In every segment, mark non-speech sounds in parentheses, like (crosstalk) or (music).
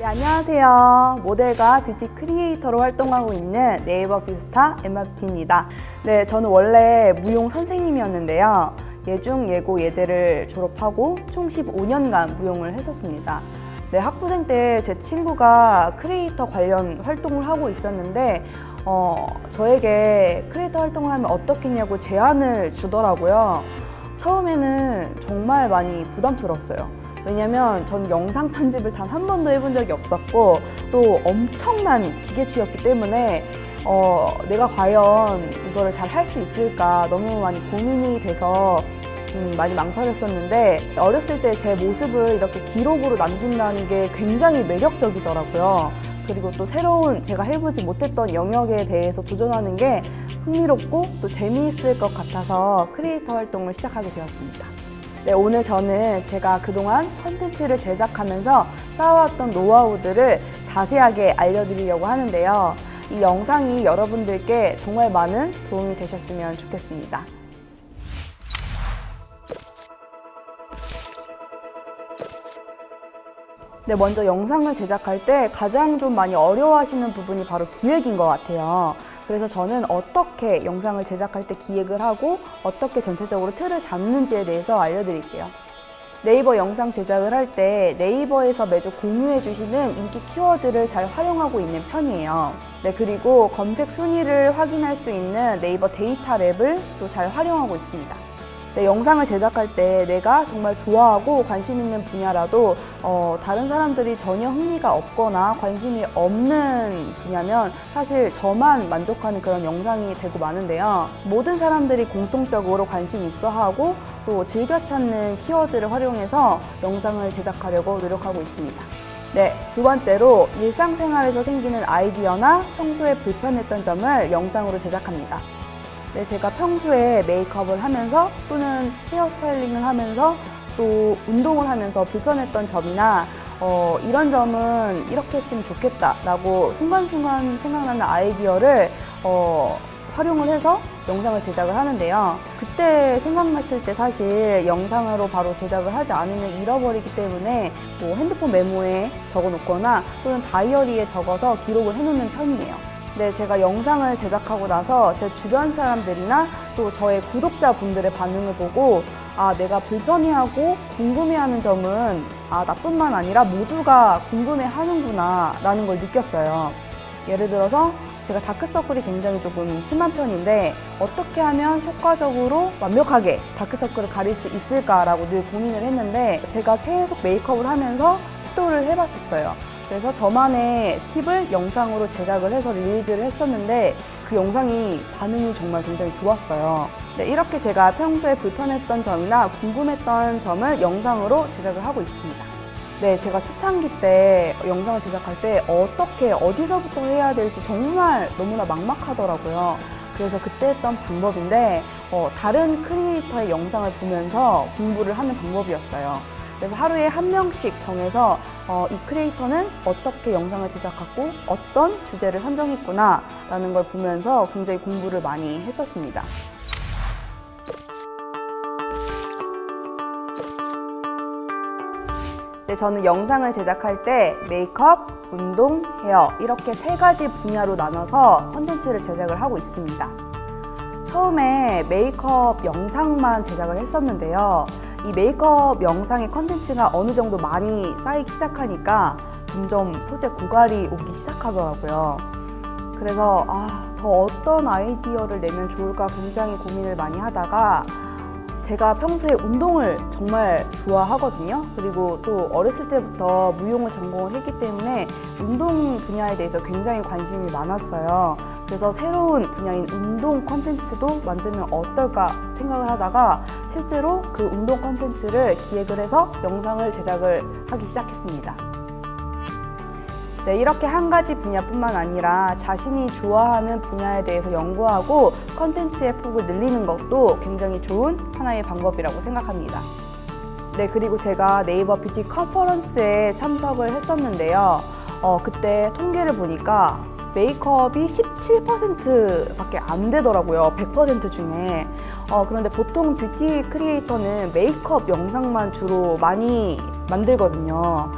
네, 안녕하세요. 모델과 뷰티 크리에이터로 활동하고 있는 네이버 뷰스타 엠마뷰티입니다. 네, 저는 원래 무용 선생님이었는데요. 예중, 예고, 예대를 졸업하고 총 15년간 무용을 했었습니다. 네, 학부생 때 제 친구가 크리에이터 관련 활동을 하고 있었는데 어, 저에게 크리에이터 활동을 하면 어떻겠냐고 제안을 주더라고요. 처음에는 정말 많이 부담스러웠어요. 왜냐면 전 영상 편집을 단 한 번도 해본 적이 없었고 또 엄청난 기계치였기 때문에 어, 내가 과연 이거를 잘 할 수 있을까 너무 많이 고민이 돼서 음, 많이 망설였었는데 어렸을 때 제 모습을 이렇게 기록으로 남긴다는 게 굉장히 매력적이더라고요. 그리고 또 새로운 제가 해보지 못했던 영역에 대해서 도전하는 게 흥미롭고 또 재미있을 것 같아서 크리에이터 활동을 시작하게 되었습니다. 네, 오늘 저는 제가 그동안 컨텐츠를 제작하면서 쌓아왔던 노하우들을 자세하게 알려드리려고 하는데요. 이 영상이 여러분들께 정말 많은 도움이 되셨으면 좋겠습니다. 네, 먼저 영상을 제작할 때 가장 좀 많이 어려워하시는 부분이 바로 기획인 것 같아요. 그래서 저는 어떻게 영상을 제작할 때 기획을 하고 어떻게 전체적으로 틀을 잡는지에 대해서 알려드릴게요. 네이버 영상 제작을 할 때 네이버에서 매주 공유해 주시는 인기 키워드를 잘 활용하고 있는 편이에요. 네, 그리고 검색 순위를 확인할 수 있는 네이버 데이터 랩을 또 잘 활용하고 있습니다. 네, 영상을 제작할 때 내가 정말 좋아하고 관심 있는 분야라도 어, 다른 사람들이 전혀 흥미가 없거나 관심이 없는 분야면 사실 저만 만족하는 그런 영상이 되고 마는데요. 모든 사람들이 공통적으로 관심 있어 하고 또 즐겨 찾는 키워드를 활용해서 영상을 제작하려고 노력하고 있습니다. 네, 두 번째로 일상생활에서 생기는 아이디어나 평소에 불편했던 점을 영상으로 제작합니다. 네, 제가 평소에 메이크업을 하면서 또는 헤어 스타일링을 하면서 또 운동을 하면서 불편했던 점이나 어, 이런 점은 이렇게 했으면 좋겠다라고 순간순간 생각나는 아이디어를 어, 활용을 해서 영상을 제작을 하는데요. 그때 생각났을 때 사실 영상으로 바로 제작을 하지 않으면 잃어버리기 때문에 뭐 핸드폰 메모에 적어 놓거나 또는 다이어리에 적어서 기록을 해 놓는 편이에요. 네, 제가 영상을 제작하고 나서 제 주변 사람들이나 또 저의 구독자분들의 반응을 보고 아, 내가 불편해하고 궁금해하는 점은 아, 나뿐만 아니라 모두가 궁금해 하는구나 라는 걸 느꼈어요. 예를 들어서 제가 다크서클이 굉장히 조금 심한 편인데 어떻게 하면 효과적으로 완벽하게 다크서클을 가릴 수 있을까라고 늘 고민을 했는데 제가 계속 메이크업을 하면서 시도를 해봤었어요. 그래서 저만의 팁을 영상으로 제작을 해서 릴리즈를 했었는데 그 영상이 반응이 정말 굉장히 좋았어요. 네, 이렇게 제가 평소에 불편했던 점이나 궁금했던 점을 영상으로 제작을 하고 있습니다. 네, 제가 초창기 때 영상을 제작할 때 어떻게 어디서부터 해야 될지 정말 너무나 막막하더라고요. 그래서 그때 했던 방법인데 어, 다른 크리에이터의 영상을 보면서 공부를 하는 방법이었어요. 그래서 하루에 한 명씩 정해서 어, 이 크리에이터는 어떻게 영상을 제작하고 어떤 주제를 선정했구나 라는 걸 보면서 굉장히 공부를 많이 했었습니다. 네, 저는 영상을 제작할 때 메이크업, 운동, 헤어 이렇게 세 가지 분야로 나눠서 컨텐츠를 제작을 하고 있습니다. 처음에 메이크업 영상만 제작을 했었는데요. 이 메이크업 영상의 컨텐츠가 어느 정도 많이 쌓이기 시작하니까 점점 소재 고갈이 오기 시작하더라고요. 그래서 아, 더 어떤 아이디어를 내면 좋을까 굉장히 고민을 많이 하다가 제가 평소에 운동을 정말 좋아하거든요. 그리고 또 어렸을 때부터 무용을 전공을 했기 때문에 운동 분야에 대해서 굉장히 관심이 많았어요. 그래서 새로운 분야인 운동 컨텐츠도 만들면 어떨까 생각을 하다가 실제로 그 운동 컨텐츠를 기획을 해서 영상을 제작을 하기 시작했습니다. 네, 이렇게 한 가지 분야뿐만 아니라 자신이 좋아하는 분야에 대해서 연구하고 컨텐츠의 폭을 늘리는 것도 굉장히 좋은 하나의 방법이라고 생각합니다. 네, 그리고 제가 네이버 뷰티 컨퍼런스에 참석을 했었는데요. 어, 그때 통계를 보니까 메이크업이 17%밖에 안 되더라고요. 100% 중에. 어, 그런데 보통 뷰티 크리에이터는 메이크업 영상만 주로 많이 만들거든요.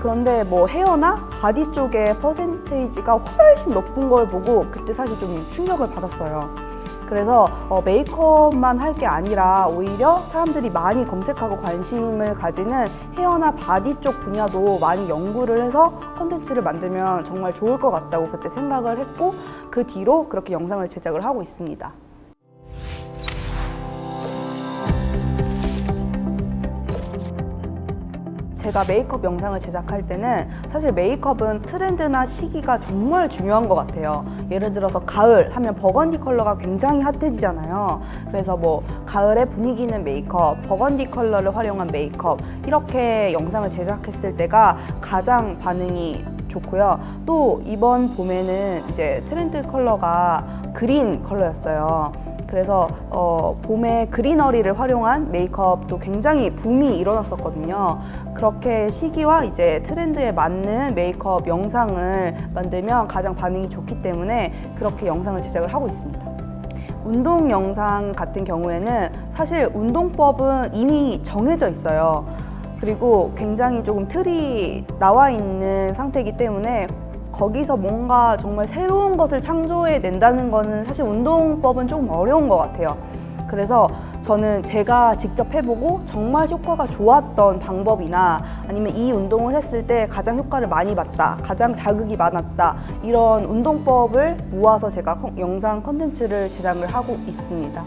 그런데 뭐 헤어나 바디 쪽의 퍼센테이지가 훨씬 높은 걸 보고 그때 사실 좀 충격을 받았어요. 그래서 어, 메이크업만 할 게 아니라 오히려 사람들이 많이 검색하고 관심을 가지는 헤어나 바디 쪽 분야도 많이 연구를 해서 컨텐츠를 만들면 정말 좋을 것 같다고 그때 생각을 했고 그 뒤로 그렇게 영상을 제작을 하고 있습니다. 제가 메이크업 영상을 제작할 때는 사실 메이크업은 트렌드나 시기가 정말 중요한 것 같아요. 예를 들어서 가을 하면 버건디 컬러가 굉장히 핫해지잖아요. 그래서 뭐 가을에 분위기 있는 메이크업, 버건디 컬러를 활용한 메이크업 이렇게 영상을 제작했을 때가 가장 반응이 좋고요. 또 이번 봄에는 이제 트렌드 컬러가 그린 컬러였어요. 그래서 어, 봄에 그리너리를 활용한 메이크업도 굉장히 붐이 일어났었거든요. 그렇게 시기와 이제 트렌드에 맞는 메이크업 영상을 만들면 가장 반응이 좋기 때문에 그렇게 영상을 제작을 하고 있습니다. 운동 영상 같은 경우에는 사실 운동법은 이미 정해져 있어요. 그리고 굉장히 조금 틀이 나와 있는 상태이기 때문에 거기서 뭔가 정말 새로운 것을 창조해 낸다는 거는 사실 운동법은 조금 어려운 것 같아요. 그래서 저는 제가 직접 해보고 정말 효과가 좋았던 방법이나 아니면 이 운동을 했을 때 가장 효과를 많이 봤다, 가장 자극이 많았다, 이런 운동법을 모아서 제가 컨- 영상 컨텐츠를 제작을 하고 있습니다.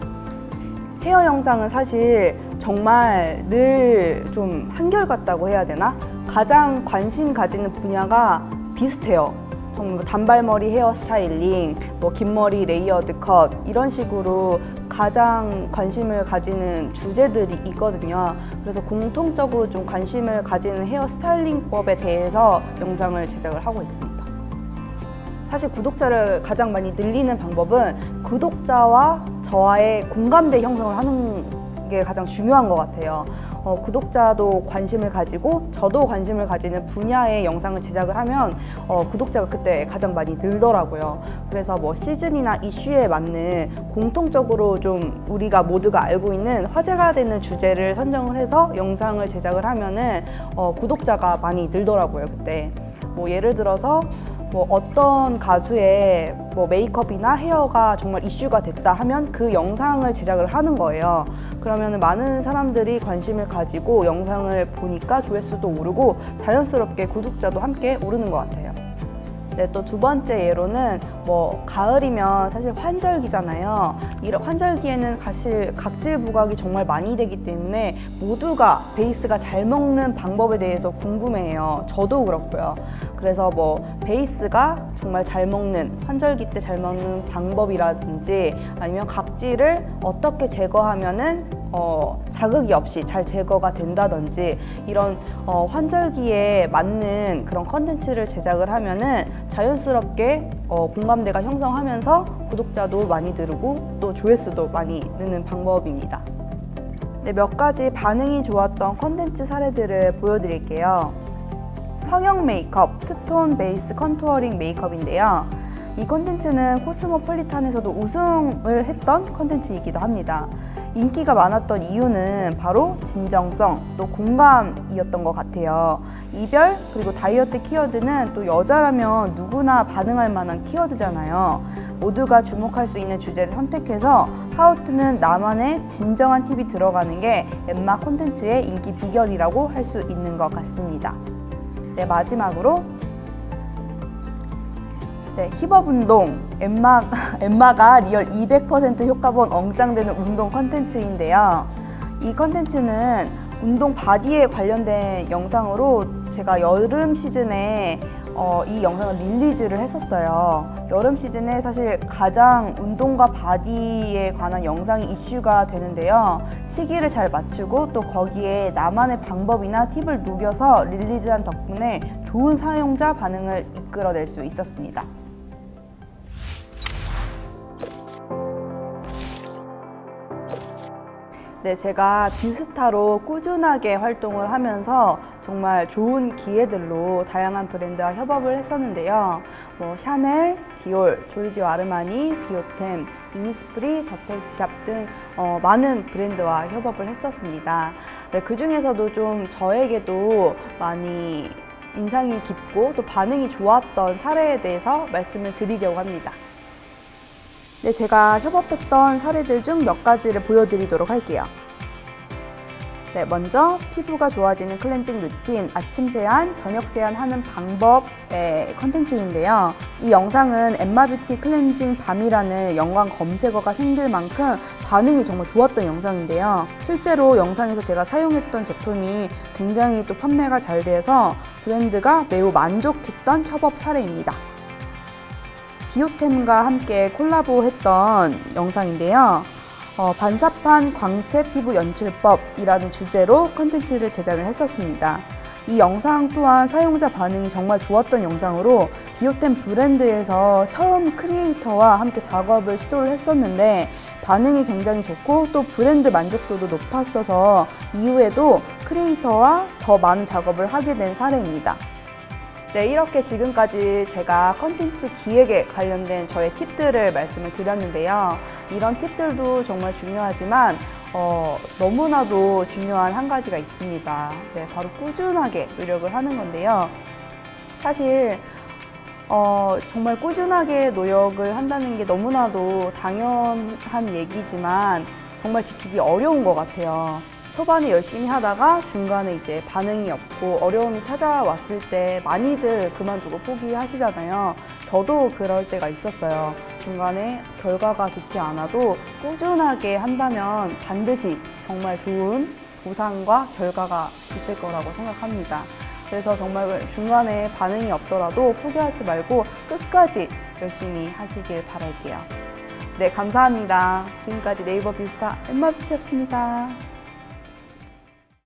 헤어 영상은 사실 정말 늘 좀 한결같다고 해야 되나? 가장 관심 가지는 분야가 비슷해요. 정말 뭐 단발머리 헤어 스타일링, 뭐 긴머리 레이어드 컷 이런 식으로 가장 관심을 가지는 주제들이 있거든요. 그래서 공통적으로 좀 관심을 가지는 헤어 스타일링법에 대해서 영상을 제작을 하고 있습니다. 사실 구독자를 가장 많이 늘리는 방법은 구독자와 저와의 공감대 형성을 하는 게 가장 중요한 것 같아요. 어, 구독자도 관심을 가지고 저도 관심을 가지는 분야의 영상을 제작을 하면 어, 구독자가 그때 가장 많이 늘더라고요. 그래서 뭐 시즌이나 이슈에 맞는 공통적으로 좀 우리가 모두가 알고 있는 화제가 되는 주제를 선정을 해서 영상을 제작을 하면은 어, 구독자가 많이 늘더라고요. 그때 뭐 예를 들어서 뭐 어떤 가수의 뭐 메이크업이나 헤어가 정말 이슈가 됐다 하면 그 영상을 제작을 하는 거예요. 그러면 많은 사람들이 관심을 가지고 영상을 보니까 조회수도 오르고 자연스럽게 구독자도 함께 오르는 것 같아요. 네, 또두 번째 예로는 뭐 가을이면 사실 환절기잖아요. 이런 환절기에는 사실 각질 부각이 정말 많이 되기 때문에 모두가 베이스가 잘 먹는 방법에 대해서 궁금해해요. 저도 그렇고요. 그래서 뭐 베이스가 정말 잘 먹는 환절기 때 잘 먹는 방법이라든지 아니면 각질을 어떻게 제거하면은 어, 자극이 없이 잘 제거가 된다든지 이런 어, 환절기에 맞는 그런 컨텐츠를 제작을 하면은 자연스럽게 어, 공감대가 형성하면서 구독자도 많이 늘고 또 조회수도 많이 느는 방법입니다. 네, 몇 가지 반응이 좋았던 컨텐츠 사례들을 보여드릴게요. 성형 메이크업, 투톤 베이스 컨투어링 메이크업인데요. 이 컨텐츠는 코스모폴리탄에서도 우승을 했던 컨텐츠이기도 합니다. 인기가 많았던 이유는 바로 진정성, 또 공감이었던 것 같아요. 이별, 그리고 다이어트 키워드는 또 여자라면 누구나 반응할 만한 키워드잖아요. 모두가 주목할 수 있는 주제를 선택해서 하우트는 나만의 진정한 팁이 들어가는 게 엠마 콘텐츠의 인기 비결이라고 할 수 있는 것 같습니다. 네, 마지막으로 네, 힙업 운동 엠마 (laughs) 엠마가 리얼 200% 효과 본 엉짱되는 운동 컨텐츠인데요. 이 컨텐츠는 운동 바디에 관련된 영상으로 제가 여름 시즌에 어, 이 영상을 릴리즈를 했었어요. 여름 시즌에 사실 가장 운동과 바디에 관한 영상이 이슈가 되는데요. 시기를 잘 맞추고 또 거기에 나만의 방법이나 팁을 녹여서 릴리즈한 덕분에 좋은 사용자 반응을 이끌어낼 수 있었습니다. 네, 제가 뷰스타로 꾸준하게 활동을 하면서 정말 좋은 기회들로 다양한 브랜드와 협업을 했었는데요. 뭐 샤넬, 디올, 조리지오 아르마니, 비오템, 이니스프리, 더페이스샵 등 어, 많은 브랜드와 협업을 했었습니다. 네, 그 중에서도 좀 저에게도 많이 인상이 깊고 또 반응이 좋았던 사례에 대해서 말씀을 드리려고 합니다. 네, 제가 협업했던 사례들 중 몇 가지를 보여드리도록 할게요. 네, 먼저 피부가 좋아지는 클렌징 루틴, 아침 세안, 저녁 세안하는 방법의 컨텐츠인데요. 이 영상은 엠마뷰티 클렌징 밤이라는 연관 검색어가 생길 만큼 반응이 정말 좋았던 영상인데요. 실제로 영상에서 제가 사용했던 제품이 굉장히 또 판매가 잘 돼서 브랜드가 매우 만족했던 협업 사례입니다. 비오템과 함께 콜라보했던 영상인데요. 어, 반사판 광채 피부 연출법이라는 주제로 컨텐츠를 제작을 했었습니다. 이 영상 또한 사용자 반응이 정말 좋았던 영상으로 비오템 브랜드에서 처음 크리에이터와 함께 작업을 시도를 했었는데 반응이 굉장히 좋고 또 브랜드 만족도도 높았어서 이후에도 크리에이터와 더 많은 작업을 하게 된 사례입니다. 네, 이렇게 지금까지 제가 컨텐츠 기획에 관련된 저의 팁들을 말씀을 드렸는데요. 이런 팁들도 정말 중요하지만 어, 너무나도 중요한 한 가지가 있습니다. 네, 바로 꾸준하게 노력을 하는 건데요. 사실 어, 정말 꾸준하게 노력을 한다는 게 너무나도 당연한 얘기지만 정말 지키기 어려운 것 같아요. 초반에 열심히 하다가 중간에 이제 반응이 없고 어려움이 찾아왔을 때 많이들 그만두고 포기하시잖아요. 저도 그럴 때가 있었어요. 중간에 결과가 좋지 않아도 꾸준하게 한다면 반드시 정말 좋은 보상과 결과가 있을 거라고 생각합니다. 그래서 정말 중간에 반응이 없더라도 포기하지 말고 끝까지 열심히 하시길 바랄게요. 네, 감사합니다. 지금까지 네이버 비스타 엠마비티였습니다.